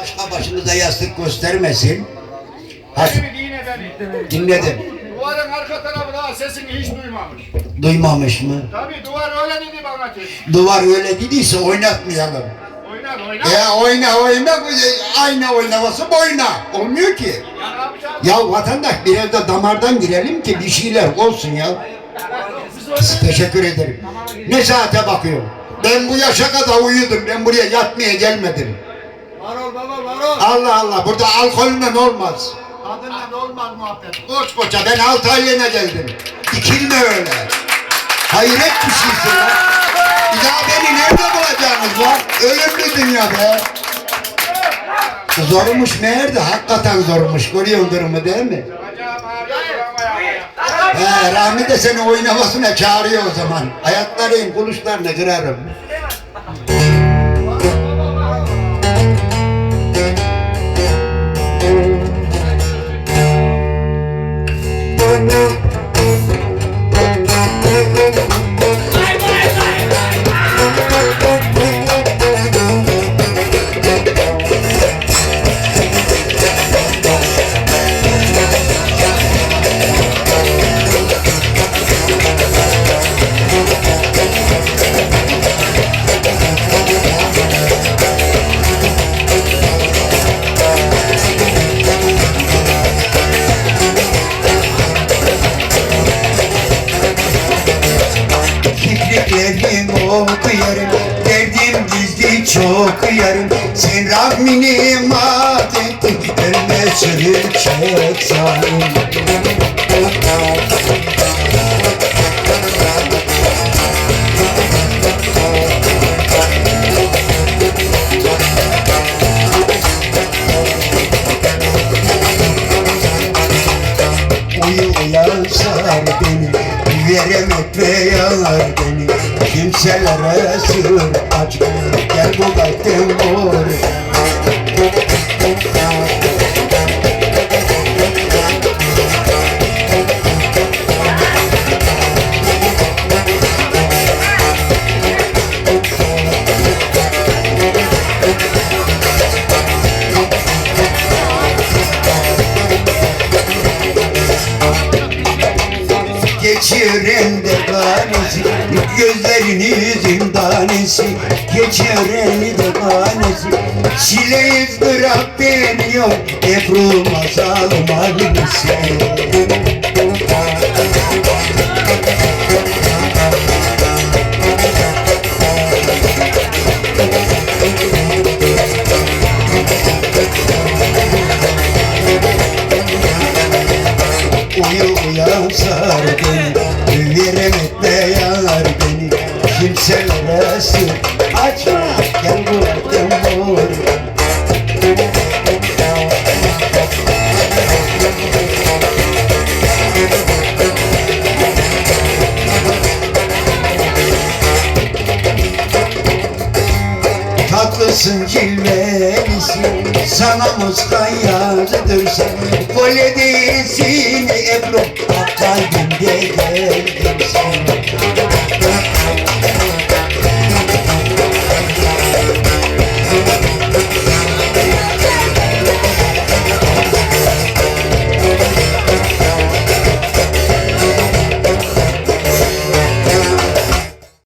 Başka başınıza yastık göstermesin. Hadi dinledim. Duvarın arka tarafı daha sesini hiç duymamış. Duymamış mı? Tabii duvar öyle dedi bana dedi. Duvar öyle dediyse oynatmayalım. Oynar oynar. Ya oyna oyna bu aynı oynaması boyna. Olmuyor ki. Ya ne yapacağız? Ya vatandaş biraz da damardan girelim ki bir şeyler olsun ya. Teşekkür ederim. Ne saate bakıyorum? Ben bu yaşa kadar uyudum. Ben buraya yatmaya gelmedim. Var ol baba var ol. Allah Allah burada alkolle olmaz. Kadınla olmaz muhabbet. Koç koça ben altı aylığına geldim. Dikilme öyle. Hayret bir şeysin ya. Bir daha beni nerede bulacağınız var? Ölümlü dünya be. Zormuş meğer hakikaten zormuş. Görüyorsun durumu değil mi? He, Rahmi de seni oynamasına çağırıyor o zaman. Ayaklarıyım, kuluşlarını kırarım. Fikirlerim okuyarım Derdim gizli çok yarım Sen Rahmini mat ettin Ölme çürük zalim Uyu uyan sar beni Veremek ve yalar beni. Kimselere sır aç Gel bu kalpten vur Geçiren de tanesi Gözlerini zindanesi. Geçiren de tanesi Çile ızdırap deniyor Ebru masal maalesef Uyu uyan sar beni Veremekle yanar beni. Kimselere sır Tatlısın cilvelisin Sana muskan yazdırsın Böyle değilsin Ebru Kalbimde gelirsin